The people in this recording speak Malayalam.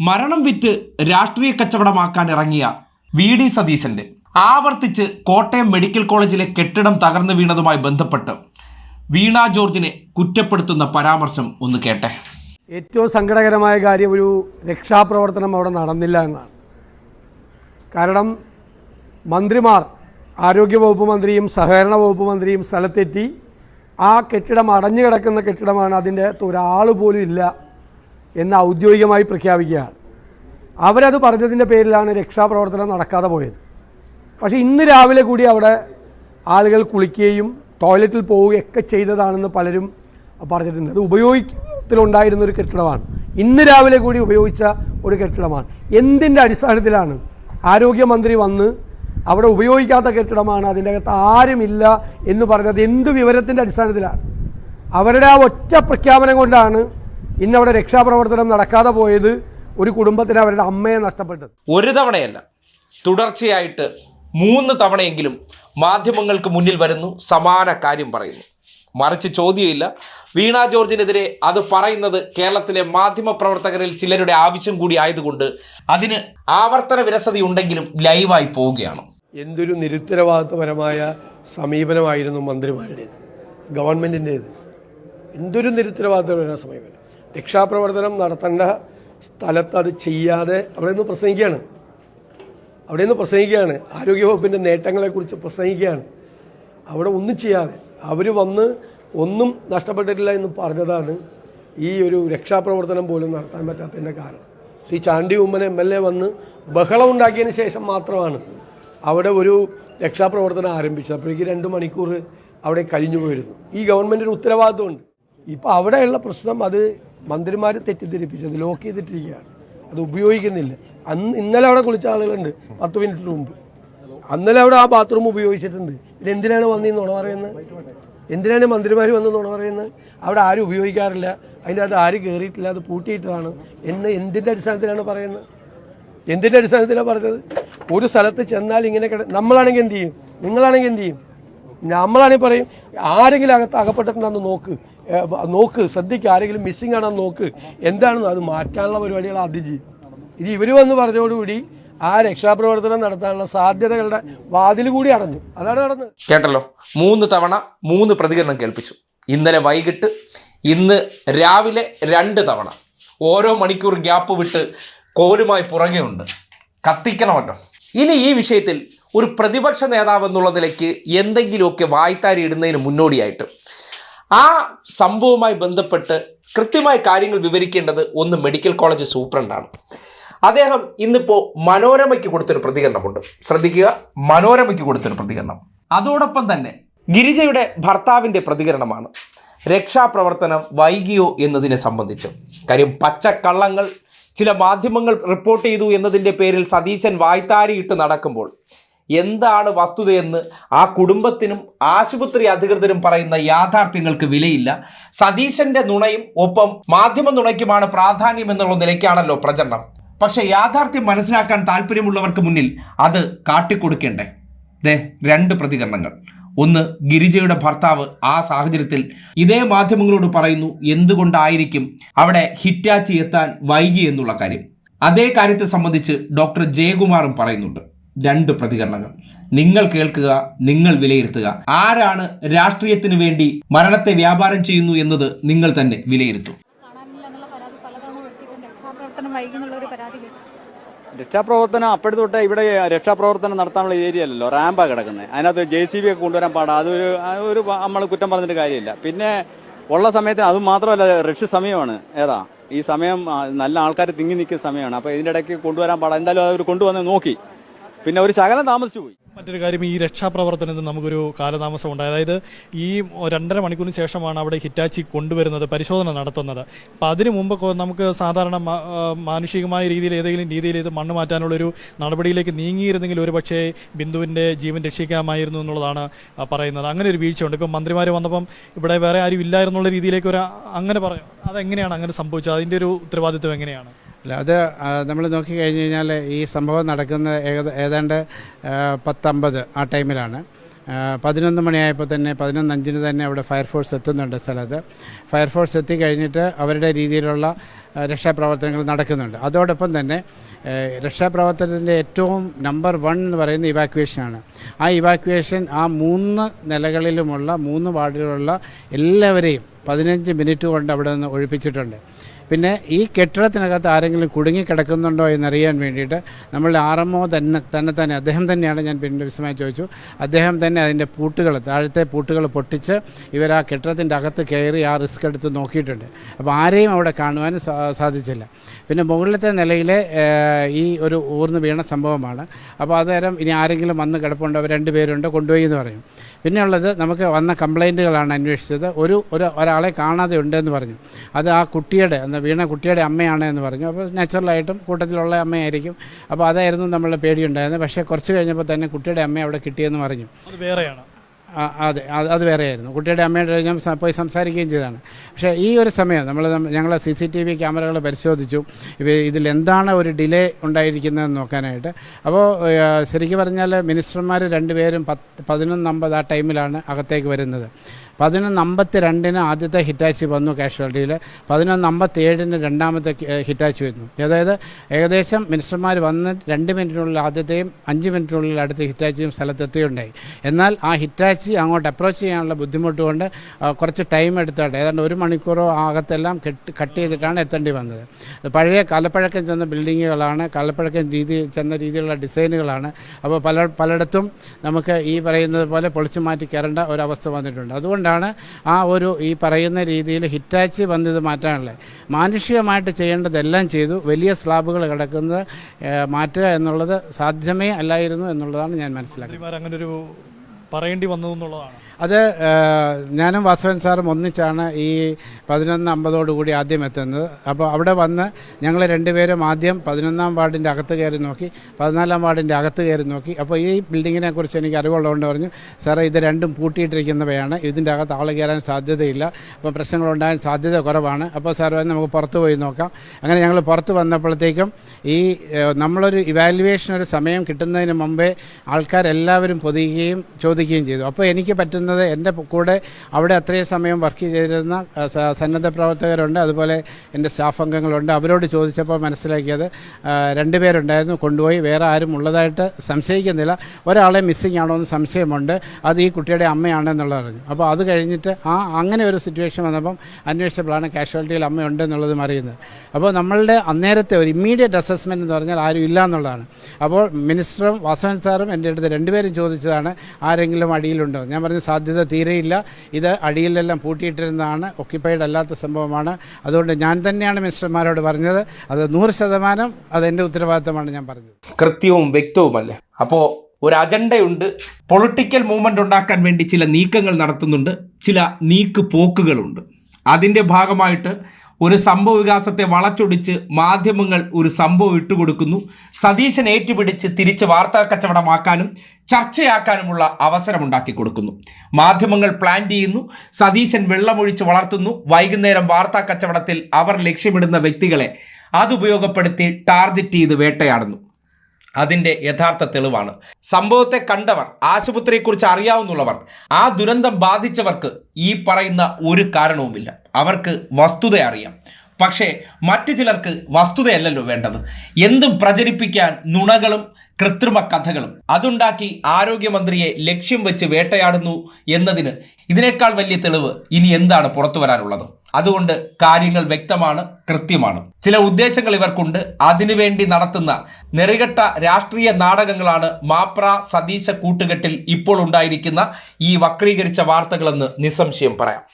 മരണം വിറ്റ് രാഷ്ട്രീയ കച്ചവടമാക്കാൻ ഇറങ്ങിയ വി ഡി സതീശന്റെ ആവർത്തിച്ച് കോട്ടയം മെഡിക്കൽ കോളേജിലെ കെട്ടിടം തകർന്നു വീണതുമായി ബന്ധപ്പെട്ട് വീണ ജോർജിനെ കുറ്റപ്പെടുത്തുന്ന പരാമർശം ഒന്ന് കേട്ടെ. ഏറ്റവും സങ്കടകരമായ കാര്യം ഒരു രക്ഷാപ്രവർത്തനം അവിടെ നടന്നില്ല എന്നാണ്. കാരണം മന്ത്രിമാർ ആരോഗ്യവകുപ്പ് മന്ത്രിയും സഹകരണ വകുപ്പ് മന്ത്രിയും സ്ഥലത്തെത്തി ആ കെട്ടിടം അടഞ്ഞു കിടക്കുന്ന കെട്ടിടമാണ് അതിന്റെ അകത്ത് ഒരാൾ പോലും ഇല്ല. എന്ന് ഔദ്യോഗികമായി പ്രഖ്യാപിക്കുകയാണ് അവരത് പറഞ്ഞതിന്റെ പേരിലാണ് രക്ഷാപ്രവർത്തനം നടക്കാതെ പോയത്. പക്ഷേ ഇന്ന് രാവിലെ കൂടി അവിടെ ആളുകൾ കുളിക്കുകയും ടോയ്ലറ്റിൽ പോവുകയൊക്കെ ചെയ്തതാണെന്ന് പലരും പറഞ്ഞിട്ടുണ്ട്. അത് ഉപയോഗത്തിലുണ്ടായിരുന്ന ഒരു കെട്ടിടമാണ്. ഇന്ന് രാവിലെ കൂടി ഉപയോഗിച്ച ഒരു കെട്ടിടമാണ്. എന്തിന്റെ അടിസ്ഥാനത്തിലാണ് ആരോഗ്യമന്ത്രി വന്ന് അവിടെ ഉപയോഗിക്കാത്ത കെട്ടിടമാണ് അതിന്റെ അകത്ത് ആരുമില്ല എന്ന് പറഞ്ഞത്? എന്ത് വിവരത്തിന്റെ അടിസ്ഥാനത്തിലാണ്? അവരുടെ ആ ഒറ്റ പ്രഖ്യാപനം കൊണ്ടാണ് ഇന്നവിടെ രക്ഷാപ്രവർത്തനം നടക്കാതെ പോയത് ഒരു കുടുംബത്തിന് അവരുടെ അമ്മയെ നഷ്ടപ്പെട്ടത്. ഒരു തവണയല്ല. തുടർച്ചയായിട്ട് മൂന്ന് തവണയെങ്കിലും മാധ്യമങ്ങൾക്ക് മുന്നിൽ വരുന്നു സമാന കാര്യം പറയുന്നു. മറിച്ച് ചോദ്യമില്ല. വീണ ജോർജിനെതിരെ അത് പറയുന്നത് കേരളത്തിലെ മാധ്യമ പ്രവർത്തകരിൽ ചിലരുടെ ആവശ്യം കൂടി ആയതുകൊണ്ട് അതിന് ആവർത്തന വിരസത ഉണ്ടെങ്കിലും ലൈവായി പോവുകയാണ്. എന്തൊരു നിരുത്തരവാദിത്വപരമായ സമീപനമായിരുന്നു മന്ത്രിമാരുടേത് ഗവൺമെന്റിന്റേത് എന്തൊരു നിരുത്തരവാദിത്വപരമായ സമീപനം. രക്ഷാപ്രവർത്തനം നടത്തേണ്ട സ്ഥലത്ത് അത് ചെയ്യാതെ അവിടെ നിന്ന് പ്രസംഗിക്കുകയാണ്. അവിടെ നിന്ന് പ്രസംഗിക്കുകയാണ്. ആരോഗ്യവകുപ്പിന്റെ നേട്ടങ്ങളെക്കുറിച്ച് പ്രസംഗിക്കുകയാണ്. അവിടെ ഒന്നും ചെയ്യാതെ. അവർ വന്ന് ഒന്നും നഷ്ടപ്പെട്ടിട്ടില്ല എന്ന് പറഞ്ഞതാണ് ഈ ഒരു രക്ഷാപ്രവർത്തനം പോലും നടത്താൻ പറ്റാത്തതിന്റെ കാരണം. Shri Chandy Oommen M L A വന്ന് ബഹളം ഉണ്ടാക്കിയതിന് ശേഷം മാത്രമാണ് അവിടെ ഒരു രക്ഷാപ്രവർത്തനം ആരംഭിച്ചത്. അപ്പോഴേക്ക് രണ്ട് മണിക്കൂർ അവിടെ കഴിഞ്ഞു പോയിരുന്നു ഈ ഗവൺമെന്റിന്റെ ഉത്തരവാദിത്വമുണ്ട്. ഇപ്പോൾ അവിടെയുള്ള പ്രശ്നം അത് മന്ത്രിമാർ തെറ്റിദ്ധരിപ്പിച്ചത് ലോക്ക് ചെയ്തിട്ടിരിക്കുകയാണ്. അത് ഉപയോഗിക്കുന്നില്ല. അന്ന് ഇന്നലെ അവിടെ കുളിച്ച ആളുകളുണ്ട് പത്ത് മിനിറ്റ് മുമ്പ്. അന്നലെ അവിടെ ആ ബാത്റൂം ഉപയോഗിച്ചിട്ടുണ്ട്. പിന്നെ എന്തിനാണ് വന്ന് ഈ പറയുന്നത്? എന്തിനാണ് മന്ത്രിമാർ വന്ന് നുണ പറയുന്നത്? അവിടെ ആരും ഉപയോഗിക്കാറില്ല. അതിന്റെ അകത്ത് ആരും കയറിയിട്ടില്ല അത് പൂട്ടിയിട്ടതാണ്. എന്ന് എന്തിന്റെ അടിസ്ഥാനത്തിലാണ് പറയുന്നത്? എന്തിന്റെ അടിസ്ഥാനത്തിലാണ് പറഞ്ഞത്? ഒരു സ്ഥലത്ത് ചെന്നാൽ ഇങ്ങനെ കിട നമ്മളാണെങ്കിൽ എന്ത് ചെയ്യും? നിങ്ങളാണെങ്കിൽ എന്ത് ചെയ്യും? നമ്മളാണെങ്കിൽ പറയും ആരെങ്കിലും അകത്ത് അകപ്പെട്ടിട്ടുണ്ടെന്ന് നോക്ക്. നോക്ക് ശ്രദ്ധിക്കുക ആരെങ്കിലും മിസ്സിംഗ് ആണെന്ന് നോക്ക്. എന്താണെന്ന് അത് മാറ്റാനുള്ള പരിപാടികൾ ചെയ്യും ഇത് ഇവർ വന്ന് പറഞ്ഞതോടുകൂടി ആ രക്ഷാപ്രവർത്തനം നടത്താനുള്ള സാധ്യതകളുടെ വാതിൽ കൂടി അടഞ്ഞു. അതാണ് നടന്നത്. കേട്ടല്ലോ. മൂന്ന് തവണ മൂന്ന് പ്രതികരണം കേൾപ്പിച്ചു. ഇന്നലെ വൈകിട്ട് ഇന്ന് രാവിലെ രണ്ട് തവണ. ഓരോ മണിക്കൂർ ഗ്യാപ്പ് വിട്ട് കോലുമായി പുറകെ ഉണ്ട് കത്തിക്കണമല്ലോ. ഇനി ഈ വിഷയത്തിൽ ഒരു പ്രതിപക്ഷ നേതാവ് എന്നുള്ള നിലയ്ക്ക് എന്തെങ്കിലുമൊക്കെ വായ്ത്താരി ഇടുന്നതിന് മുന്നോടിയായിട്ട് ആ സംഭവവുമായി ബന്ധപ്പെട്ട് കൃത്യമായ കാര്യങ്ങൾ വിവരിക്കേണ്ടത് ഒന്ന് മെഡിക്കൽ കോളേജ് സൂപ്രണ്ടാണ്. അദ്ദേഹം ഇന്നിപ്പോൾ മനോരമയ്ക്ക് കൊടുത്തൊരു പ്രതികരണമുണ്ട്. ശ്രദ്ധിക്കുക മനോരമയ്ക്ക് കൊടുത്തൊരു പ്രതികരണം. അതോടൊപ്പം തന്നെ ഗിരിജയുടെ ഭർത്താവിന്റെ പ്രതികരണമാണ്. രക്ഷാപ്രവർത്തനം വൈകിയോ എന്നതിനെ സംബന്ധിച്ച്. കാര്യം പച്ചക്കള്ളങ്ങൾ ചില മാധ്യമങ്ങൾ റിപ്പോർട്ട് ചെയ്തു എന്നതിന്റെ പേരിൽ സതീശൻ വായ്ത്താരിയിട്ട് നടക്കുമ്പോൾ എന്താണ് വസ്തുതയെന്ന് ആ കുടുംബത്തിനും ആശുപത്രി അധികൃതരും പറയുന്ന യാഥാർത്ഥ്യങ്ങൾക്ക് വിലയില്ല. സതീശന്റെ നുണയും ഒപ്പം മാധ്യമ നുണയ്ക്കുമാണ് പ്രാധാന്യം എന്നുള്ള നിലയ്ക്കാണല്ലോ പ്രചരണം. പക്ഷെ യാഥാർത്ഥ്യം മനസ്സിലാക്കാൻ താല്പര്യമുള്ളവർക്ക് മുന്നിൽ അത് കാട്ടിക്കൊടുക്കേണ്ടേ? ദേ രണ്ട് പ്രതികരണങ്ങൾ. ഒന്ന് ഗിരിജയുടെ ഭർത്താവ് ആ സാഹചര്യത്തിൽ ഇതേ മാധ്യമങ്ങളോട് പറയുന്നു എന്തുകൊണ്ടായിരിക്കും അവിടെ ഹിറ്റാച്ചി എത്താൻ വൈകി എന്നുള്ള കാര്യം? അതേ കാര്യത്തെ സംബന്ധിച്ച് ഡോക്ടർ ജയകുമാറും പറയുന്നുണ്ട്. രണ്ട് പ്രതികരണങ്ങൾ. നിങ്ങൾ കേൾക്കുക നിങ്ങൾ വിലയിരുത്തുക. ആരാണ് രാഷ്ട്രീയത്തിന് വേണ്ടി മരണത്തെ വ്യാപാരം ചെയ്യുന്നു എന്നത് നിങ്ങൾ തന്നെ വിലയിരുത്തൂ. രക്ഷാപ്രവർത്തനം അപ്പോഴത്തെ തൊട്ട് ഇവിടെ രക്ഷാപ്രവർത്തനം നടത്താനുള്ള ഏരിയ അല്ലല്ലോ റാമ്പാ കിടക്കുന്നത് അതിനകത്ത് ജെ സി ബി ഒക്കെ കൊണ്ടുവരാൻ പാടാ. അതൊരു ഒരു നമ്മൾ കുറ്റം പറഞ്ഞിട്ട് കാര്യമില്ല. പിന്നെ ഉള്ള സമയത്ത് അത് മാത്രമല്ല റഷ് സമയമാണ്. ഏതാ? ഈ സമയം നല്ല ആൾക്കാർ തിങ്ങി നിൽക്കുന്ന സമയമാണ്. അപ്പൊ ഇതിന്റെ ഇടയ്ക്ക് കൊണ്ടുവരാൻ പാടാ. എന്തായാലും അവർ കൊണ്ടുവന്ന് നോക്കി. പിന്നെ ഒരു ശകലം താമസിച്ചു പോയി. മറ്റൊരു കാര്യം ഈ രക്ഷാപ്രവർത്തനത്തിൽ നമുക്കൊരു കാലതാമസം ഉണ്ടായി. അതായത് ഈ രണ്ടര മണിക്കൂറിന് ശേഷമാണ് അവിടെ ഹിറ്റാച്ചി കൊണ്ടുവരുന്നത് പരിശോധന നടത്തുന്നത്. അപ്പം അതിനു മുമ്പ് നമുക്ക് സാധാരണ മാനുഷികമായ രീതിയിൽ ഏതെങ്കിലും രീതിയിൽ ഇത് മണ്ണ് മാറ്റാനുള്ളൊരു നടപടിയിലേക്ക് നീങ്ങിയിരുന്നെങ്കിൽ ഒരു പക്ഷേ ബിന്ദുവിന്റെ ജീവൻ രക്ഷിക്കാമായിരുന്നു എന്നുള്ളതാണ് പറയുന്നത്. അങ്ങനെ ഒരു വീഴ്ചയുണ്ട്. ഇപ്പം മന്ത്രിമാർ വന്നപ്പം ഇവിടെ വേറെ ആരും ഇല്ലായിരുന്നുള്ള രീതിയിലേക്ക് ഒരു അങ്ങനെ പറയും. അതെങ്ങനെയാണ് അങ്ങനെ സംഭവിച്ചത്? അതിന്റെ ഒരു ഉത്തരവാദിത്വം എങ്ങനെയാണ്? അല്ല അത് നമ്മൾ നോക്കിക്കഴിഞ്ഞ് കഴിഞ്ഞാൽ ഈ സംഭവം നടക്കുന്ന ഏതാണ്ട് പത്തമ്പത് ആ ടൈമിലാണ്. പതിനൊന്ന് മണിയായപ്പോൾ തന്നെ പതിനൊന്ന് അഞ്ചിന് തന്നെ അവിടെ ഫയർഫോഴ്സ് എത്തുന്നുണ്ട് സ്ഥലത്ത്. ഫയർഫോഴ്സ് എത്തിക്കഴിഞ്ഞിട്ട് അവരുടെ രീതിയിലുള്ള രക്ഷാപ്രവർത്തനങ്ങൾ നടക്കുന്നുണ്ട്. അതോടൊപ്പം തന്നെ രക്ഷാപ്രവർത്തനത്തിന്റെ ഏറ്റവും നമ്പർ വൺ എന്ന് പറയുന്ന ഇവാക്വേഷനാണ് ആ ഇവാക്വേഷൻ ആ മൂന്ന് നിലകളിലുമുള്ള മൂന്ന് വാർഡിലുള്ള എല്ലാവരെയും പതിനഞ്ച് മിനിറ്റ് കൊണ്ട് അവിടെ നിന്ന് ഒഴിപ്പിച്ചിട്ടുണ്ട്. പിന്നെ ഈ കെട്ടിടത്തിനകത്ത് ആരെങ്കിലും കുടുങ്ങിക്കിടക്കുന്നുണ്ടോ എന്നറിയാൻ വേണ്ടിയിട്ട് നമ്മളുടെ ആർ എം ഒ തന്നെ തന്നെ തന്നെ അദ്ദേഹം തന്നെയാണ് ഞാൻ പിന്നീട് വിശദമായി ചോദിച്ചു. അദ്ദേഹം തന്നെ അതിന്റെ പൂട്ടുകൾ താഴത്തെ പൂട്ടുകൾ പൊട്ടിച്ച് ഇവർ ആ കെട്ടിടത്തിന്റെ അകത്ത് കയറി ആ റിസ്ക് എടുത്ത് നോക്കിയിട്ടുണ്ട്. അപ്പോൾ ആരെയും അവിടെ കാണുവാൻ സാധിച്ചില്ല. പിന്നെ മുകളിലത്തെ നിലയിലെ ഈ ഒരു ഊർന്ന് വീണ സംഭവമാണ്. അപ്പോൾ അന്നേരം ഇനി ആരെങ്കിലും വന്ന് കിടപ്പുണ്ടോ? അവർ രണ്ടുപേരുണ്ട് കൊണ്ടുപോയി എന്ന് പറയും. പിന്നെയുള്ളത് നമുക്ക് വന്ന കംപ്ലൈന്റുകളാണ് അന്വേഷിച്ചത്. ഒരു ഒരു ഒരാളെ കാണാതെ ഉണ്ടെന്ന് പറഞ്ഞു. അത് ആ കുട്ടിയുടെ അന്ന് വീണ കുട്ടിയുടെ അമ്മയാണ് എന്ന് പറഞ്ഞു. അപ്പോൾ നാച്ചുറലായിട്ടും കൂട്ടത്തിലുള്ള അമ്മയായിരിക്കും. അപ്പോൾ അതായിരുന്നു നമ്മളുടെ പേടിയുണ്ടായിരുന്നത്. പക്ഷേ കുറച്ച് കഴിഞ്ഞപ്പോൾ തന്നെ കുട്ടിയുടെ അമ്മ അവിടെ കിട്ടിയെന്ന് പറഞ്ഞു. അത് വേറെയാണ്. അതെ. അത് അത് വേറെയായിരുന്നു. കുട്ടിയുടെ അമ്മയുടെ ഞാൻ പോയി സംസാരിക്കുകയും ചെയ്താണ് പക്ഷേ ഈ ഒരു സമയം നമ്മൾ ഞങ്ങൾ സി സി ടി വി ക്യാമറകൾ പരിശോധിച്ചു. ഇവ ഇതിലെന്താണ് ഒരു ഡിലേ ഉണ്ടായിരിക്കുന്നതെന്ന് നോക്കാനായിട്ട്. അപ്പോൾ ശരിക്കും പറഞ്ഞാൽ മിനിസ്റ്റർമാർ രണ്ടുപേരും പത്ത് പതിനൊന്ന് അമ്പത് ആ ടൈമിലാണ് അകത്തേക്ക് വരുന്നത്. പതിനൊന്ന് അമ്പത്തി രണ്ടിന് ആദ്യത്തെ ഹിറ്റാച്ചി വന്നു കാഷ്വാലിറ്റിയിൽ. പതിനൊന്ന് അമ്പത്തി ഏഴിന് രണ്ടാമത്തെ ഹിറ്റാച്ചി വരുന്നു അതായത് ഏകദേശം മിനിസ്റ്റർമാർ വന്ന് രണ്ട് മിനിറ്റിനുള്ളിൽ ആദ്യത്തെയും അഞ്ച് മിനിറ്റിനുള്ളിൽ അടുത്ത ഹിറ്റാച്ചിയും സ്ഥലത്തെത്തുകയുണ്ടായി എന്നാൽ ആ ഹിറ്റാച്ചി അങ്ങോട്ട് അപ്രോച്ച് ചെയ്യാനുള്ള ബുദ്ധിമുട്ട് കൊണ്ട് കുറച്ച് ടൈം എടുത്തോട്ടെ. ഏതാണ്ട് ഒരു മണിക്കൂറോ അകത്തെല്ലാം കെട്ട് കട്ട് ചെയ്തിട്ടാണ് എത്തേണ്ടി വന്നത്. പഴയ കാലപ്പഴക്കം ചെന്ന ബിൽഡിങ്ങുകളാണ് കാലപ്പഴക്കം രീതി ചെന്ന രീതിയിലുള്ള ഡിസൈനുകളാണ്. അപ്പോൾ പല പലയിടത്തും നമുക്ക് ഈ പറയുന്നത് പോലെ പൊളിച്ചു മാറ്റി കയറേണ്ട ഒരവസ്ഥ വന്നിട്ടുണ്ട്. അതുകൊണ്ടാണ് ആ ഒരു ഈ പറയുന്ന രീതിയിൽ ഹിറ്റാച്ചി വന്നത് മാറ്റാനുള്ളത് മാനുഷികമായിട്ട് ചെയ്യേണ്ടതെല്ലാം ചെയ്തു. വലിയ സ്ലാബുകൾ കിടക്കുന്നത് മാറ്റുക എന്നുള്ളത് സാധ്യമേ അല്ലായിരുന്നു എന്നുള്ളതാണ് ഞാൻ മനസ്സിലാക്കുന്നത്. അങ്ങനെ ഒരു പറയേണ്ടി വന്നു എന്നുള്ളതാണ്. അത് ഞാനും വാസവൻ സാറും ഒന്നിച്ചാണ് ഈ പതിനൊന്ന് അമ്പതോടുകൂടി ആദ്യം എത്തുന്നത്. അപ്പോൾ അവിടെ വന്ന് ഞങ്ങൾ രണ്ടുപേരും ആദ്യം പതിനൊന്നാം വാർഡിന്റെ അകത്ത് കയറി നോക്കി പതിനാലാം വാർഡിന്റെ അകത്ത് കയറി നോക്കി. അപ്പോൾ ഈ ബിൽഡിങ്ങിനെ കുറിച്ച് എനിക്ക് അറിവുള്ളതുകൊണ്ട് പറഞ്ഞു സാറേ ഇത് രണ്ടും പൂട്ടിയിട്ടിരിക്കുന്നവയാണ്. ഇതിന്റെ അകത്ത് ആൾ കയറാൻ സാധ്യതയില്ല. അപ്പോൾ പ്രശ്നങ്ങളുണ്ടാകാൻ സാധ്യത കുറവാണ്. അപ്പോൾ സാർ പറഞ്ഞു നമുക്ക് പുറത്ത് പോയി നോക്കാം. അങ്ങനെ ഞങ്ങൾ പുറത്ത് വന്നപ്പോഴത്തേക്കും ഈ നമ്മളൊരു ഇവാലുവേഷൻ ഒരു സമയം കിട്ടുന്നതിന് മുമ്പേ ആൾക്കാരെല്ലാവരും പൊതിയുകയും ചോദിക്കുകയും ചെയ്തു. അപ്പോൾ എനിക്ക് പറ്റുന്നത് എന്റെ കൂടെ അവിടെ അത്രയും സമയം വർക്ക് ചെയ്തിരുന്ന സന്നദ്ധ പ്രവർത്തകരുണ്ട്. അതുപോലെ എന്റെ സ്റ്റാഫ് അംഗങ്ങളുണ്ട്. അവരോട് ചോദിച്ചപ്പോൾ മനസ്സിലാക്കിയത് രണ്ടുപേരുണ്ടായിരുന്നു കൊണ്ടുപോയി. വേറെ ആരും ഉള്ളതായിട്ട് സംശയിക്കുന്നില്ല. ഒരാളെ മിസ്സിംഗ് ആണോ എന്ന് സംശയമുണ്ട്. അത് ഈ കുട്ടിയുടെ അമ്മയാണെന്നുള്ളത് അറിഞ്ഞു. അപ്പോൾ അത് കഴിഞ്ഞിട്ട് ആ അങ്ങനെ ഒരു സിറ്റുവേഷൻ വന്നപ്പം അന്വേഷിച്ചപ്പോഴാണ് കാഷ്വാലിറ്റിയിൽ അമ്മയുണ്ട് എന്നുള്ളതും അറിയുന്നത്. അപ്പോൾ നമ്മളുടെ അന്നേരത്തെ ഒരു ഇമ്മീഡിയറ്റ് അസസ്മെന്റ് എന്ന് പറഞ്ഞാൽ ആരും ഇല്ല എന്നുള്ളതാണ്. അപ്പോൾ മിനിസ്റ്ററും വാസവൻ സാറും എന്റെ അടുത്ത് രണ്ടുപേരും ചോദിച്ചതാണ് ആരെങ്കിലും അടിയിലുണ്ടോ? ഞാൻ പറഞ്ഞ സാധ്യത തീരെയില്ല. ഇത് അടിയിലെല്ലാം പൂട്ടിയിട്ടിരുന്നതാണ്. ഒക്യുപ്പൈഡ് അല്ലാത്ത സംഭവമാണ്. അതുകൊണ്ട് ഞാൻ തന്നെയാണ് മിനിസ്റ്റർമാരോട് പറഞ്ഞത്. അത് നൂറ് ശതമാനം അതെന്റെ ഉത്തരവാദിത്തമാണ് ഞാൻ പറഞ്ഞത്. കൃത്യവും വ്യക്തവുമല്ലേ? അപ്പോൾ ഒരു അജണ്ടയുണ്ട്. പൊളിറ്റിക്കൽ മൂവ്മെന്റ് ഉണ്ടാക്കാൻ വേണ്ടി ചില നീക്കങ്ങൾ നടത്തുന്നുണ്ട്. ചില നീക്ക് പോക്കുകളുണ്ട്. അതിന്റെ ഭാഗമായിട്ട് ഒരു സംഭവ വികാസത്തെ വളച്ചൊടിച്ച് മാധ്യമങ്ങൾ ഒരു സംഭവം ഇട്ടുകൊടുക്കുന്നു. സതീശൻ ഏറ്റുപിടിച്ച് തിരിച്ച് വാർത്താ കച്ചവടമാക്കാനും ചർച്ചയാക്കാനുമുള്ള അവസരമുണ്ടാക്കി കൊടുക്കുന്നു. മാധ്യമങ്ങൾ പ്ലാൻ ചെയ്യുന്നു. സതീശൻ വെള്ളമൊഴിച്ച് വളർത്തുന്നു. വൈകുന്നേരം വാർത്താ കച്ചവടത്തിൽ അവർ ലക്ഷ്യമിടുന്ന വ്യക്തികളെ അതുപയോഗപ്പെടുത്തി ടാർഗറ്റ് ചെയ്ത് വേട്ടയാടുന്നു. അതിന്റെ യഥാർത്ഥ തെളിവാണ്. സംഭവത്തെ കണ്ടവർ ആശുപത്രിയെക്കുറിച്ച് അറിയാവുന്നവർ ആ ദുരന്തം ബാധിച്ചവർക്ക് ഈ പറയുന്ന ഒരു കാരണവുമില്ല. അവർക്ക് വസ്തുത അറിയാം. പക്ഷേ മറ്റു ചിലർക്ക് വസ്തുതയല്ലല്ലോ വേണ്ടത്. എന്തും പ്രചരിപ്പിക്കാൻ നുണകളും കൃത്രിമ കഥകളും. അതുണ്ടാക്കി ആരോഗ്യമന്ത്രിയെ ലക്ഷ്യം വെച്ച് വേട്ടയാടുന്നു എന്നതിന് ഇതിനേക്കാൾ വലിയ തെളിവ് ഇനി എന്താണ് പുറത്തു വരാനുള്ളത്? അതുകൊണ്ട് കാര്യങ്ങൾ വ്യക്തമാണ് കൃത്യമാണ്. ചില ഉദ്ദേശങ്ങൾ ഇവർക്കുണ്ട്. അതിനുവേണ്ടി നടത്തുന്ന നെറികെട്ട രാഷ്ട്രീയ നാടകങ്ങളാണ് മാപ്ര സതീശ കൂട്ടുകെട്ടിൽ ഇപ്പോൾ ഉണ്ടായിരിക്കുന്ന ഈ വക്രീകരിച്ച വാർത്തകളെന്ന് നിസ്സംശയം പറയാം.